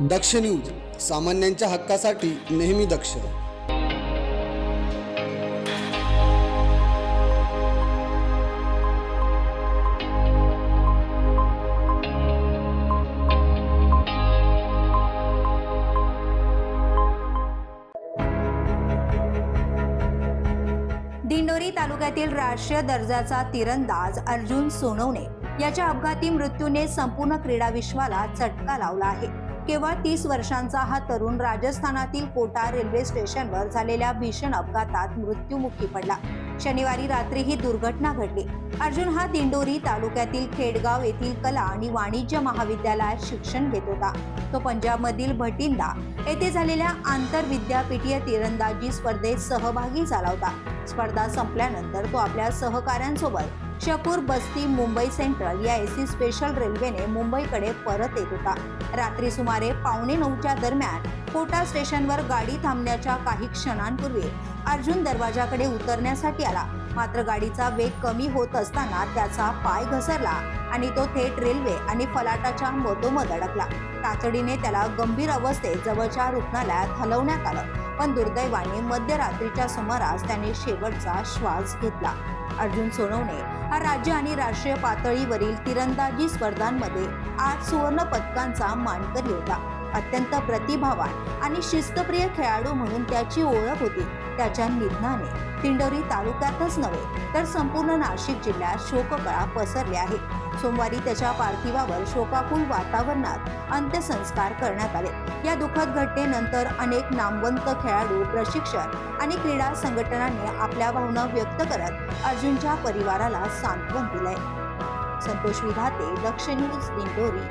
दक्ष news सामान्यांच्या हक्कासाठी नेहमी दक्ष. दिंडोरी तालुक्यातील राष्ट्रीय दर्जाचा तिरंदाज अर्जुन सोनवणे याच्या अपघाती मृत्यूने संपूर्ण क्रीडा विश्वाला चटका लावला आहे. केवळ तीस वर्षांचा हा तरुण राजस्थानातील कोटा रेल्वे स्टेशनवर झालेल्या भीषण अपघातात मृत्युमुखी पडला. शनिवारी रात्री ही दुर्घटना घडली. अर्जुन हा दिंडोरी तालुक्यातील खेडगाव येथील कला आणि वाणिज्य महाविद्यालयात शिक्षण घेत होता. तो पंजाबमधील भटिंडा येथे झालेल्या आंतरविद्यापीठीय तिरंदाजी स्पर्धेत सहभागी झाला होता. स्पर्धा संपल्यानंतर तो आपल्या सहकाऱ्यांसोबत शकूर बस्ती मुंबई सेंट्रल या एसी स्पेशल रेल्वेने मुंबईकडे परत येत होता. रात्री सुमारे पावणे नऊच्या दरम्यान कोटा स्टेशनवर गाडी थांबण्याच्या काही क्षणांपूर्वी अर्जुन दरवाजाकडे उतरण्यासाठी आला. मात्र गाडीचा वेग कमी होत असताना त्याचा पाय घसरला आणि तो थेट रेल्वे आणि फलाटाच्या मधोमध अडकला. तातडीने त्याला गंभीर अवस्थेत जवळच्या रुग्णालयात हलवण्यात आलं. पण दुर्दैवाने मध्यरात्रीच्या सुमारास त्याने शेवटचा श्वास घेतला. अर्जुन सोनवणे हा राज्य आणि राष्ट्रीय पातळीवरील तिरंदाजी स्पर्धांमध्ये आज सुवर्ण पदकांचा मानकरी होता. अत्यंत प्रतिभावान आणि शिस्तप्रिय खेळाडू म्हणून त्याची ओळख होती. त्याच्या निधनाने तिंडोरी तालुक्यातच नव्हे तर संपूर्ण नाशिक जिल्ह्यात शोककळा पसरली आहे. सोमवारी त्याच्या पार्थिवावर शोकाकुल वातावरणात अंत्यसंस्कार करण्यात आले. या दुःखद घटनेनंतर अनेक नामवंत खेळाडू प्रशिक्षक आणि क्रीडा संघटनांनी आपल्या भावना व्यक्त करत अर्जुनच्या परिवाराला सांत्वन दिलंय. संतोष विधाते दक्ष न्यूज दिंडोरी